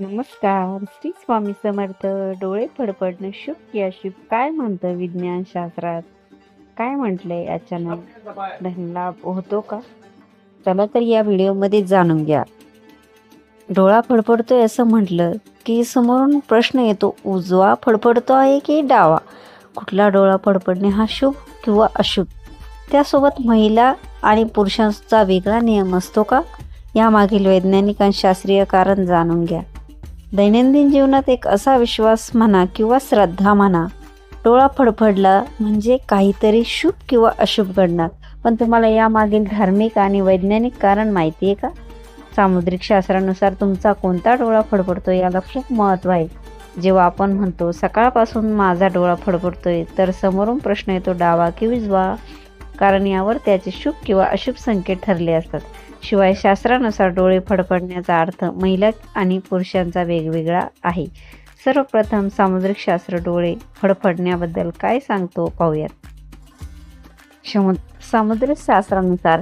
नमस्कार श्री स्वामी समर्थ. डोळे फडफडणं शुभ अशी काय म्हणतं विज्ञान शास्त्रात? काय म्हटलंय अचानक? धनलाभ होतो का? चला तर या व्हिडिओमध्ये जाणून घ्या. डोळा फडफडतोय असं म्हटलं की समोरून प्रश्न येतो उजवा फडफडतो आहे की डावा? कुठला डोळा फडफडणे हा शुभ किंवा अशुभ? त्यासोबत महिला आणि पुरुषांचा वेगळा नियम असतो का? यामागील वैज्ञानिक आणि शास्त्रीय कारण जाणून घ्या. दैनंदिन जीवनात एक असा विश्वास म्हणा किंवा श्रद्धा म्हणा डोळा फडफडला म्हणजे काहीतरी शुभ किंवा अशुभ घडणार. पण तुम्हाला यामागील धार्मिक आणि वैज्ञानिक कारण माहिती आहे का? सामुद्रिक शास्त्रानुसार तुमचा कोणता डोळा फडफडतो याला खूप महत्त्व आहे. जेव्हा आपण म्हणतो सकाळपासून माझा डोळा फडफडतोय तर समोरून प्रश्न येतो डावा की उजवा? कारण यावर त्याचे शुभ किंवा अशुभ संकेत ठरले असतात. शिवाय शास्त्रानुसार डोळे फडफडण्याचा अर्थ महिला आणि पुरुषांचा वेगवेगळा आहे. सर्वप्रथम सामुद्रिक शास्त्र डोळे फडफडण्याबद्दल काय सांगतो पाहूयात. समुद्र सामुद्रिक शास्त्रानुसार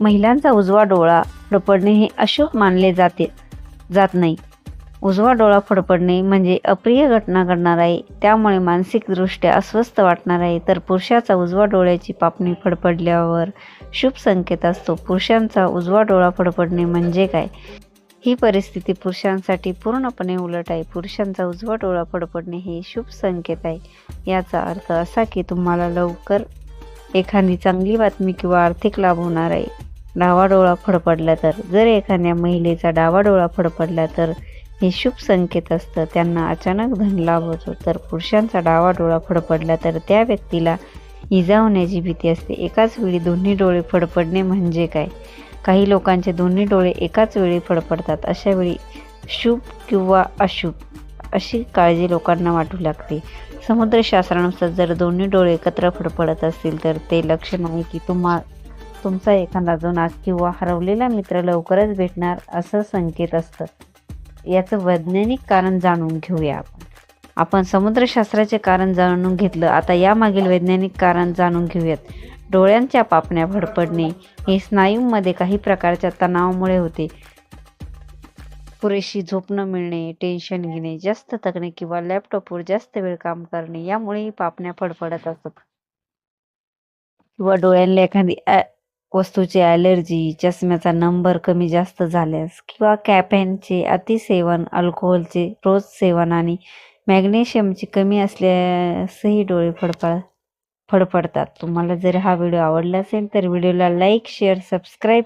महिलांचा उजवा डोळा फडफडणे हे अशुभ मानले जाते जात नाही. उजवा डोळा फडफडणे म्हणजे अप्रिय घटना घडणार आहे. त्यामुळे मानसिकदृष्ट्या अस्वस्थ वाटणार आहे. तर पुरुषाचा उजवा डोळ्याची पापणी फडफडल्यावर शुभ संकेत असतो. पुरुषांचा उजवा डोळा फडफडणे म्हणजे काय? ही परिस्थिती पुरुषांसाठी पूर्णपणे उलट आहे. पुरुषांचा उजवा डोळा फडफडणे हे शुभ संकेत आहे. याचा अर्थ असा की तुम्हाला लवकर एखादी चांगली बातमी किंवा आर्थिक लाभ होणार आहे. डावा डोळा फडफडला तर. जर एखाद्या महिलेचा डावा डोळा फडफडला तर हे शुभ संकेत असतं. त्यांना अचानक धनलाभ होतो तर पुरुषांचा डावा डोळा फडफडला तर त्या व्यक्तीला इजा होण्याची भीती असते. एकाच वेळी दोन्ही डोळे फडफडणे म्हणजे काय? काही लोकांचे दोन्ही डोळे एकाच वेळी फडफडतात. अशा वेळी शुभ किंवा अशुभ अशी काळजी लोकांना वाटू लागते. समुद्रशास्त्रानुसार जर दोन्ही डोळे एकत्र फडफडत असतील तर ते लक्षण आहे की तुम्हा तुमचा एखादा जुना किंवा हरवलेला मित्र लवकरच भेटणार असं संकेत असतं. याचं वैज्ञानिक कारण जाणून घेऊया आपण. आपण समुद्रशास्त्राचे कारण जाणून घेतलं आता यामागील वैज्ञानिक कारण जाणून घेऊयात. डोळ्यांच्या पापण्या फडफडणे हे स्नायूंमध्ये काही प्रकारच्या तणावामुळे होते. पुरेशी झोप न मिळणे टेन्शन घेणे जास्त थकणे किंवा लॅपटॉपवर जास्त वेळ काम करणे यामुळेही पापण्या फडफडत असतात किंवा डोळ्यांना एखादी वस्तूची ॲलर्जी चष्म्याचा नंबर कमी जास्त झाल्यास किंवा कॅफेनचे अतिसेवन अल्कोहोलचे रोज सेवन आणि मॅग्नेशियमची कमी असल्यासही डोळे फडफड फडफडतात. तुम्हाला जर हा व्हिडिओ आवडला असेल तर व्हिडिओला लाईक शेअर सबस्क्राईब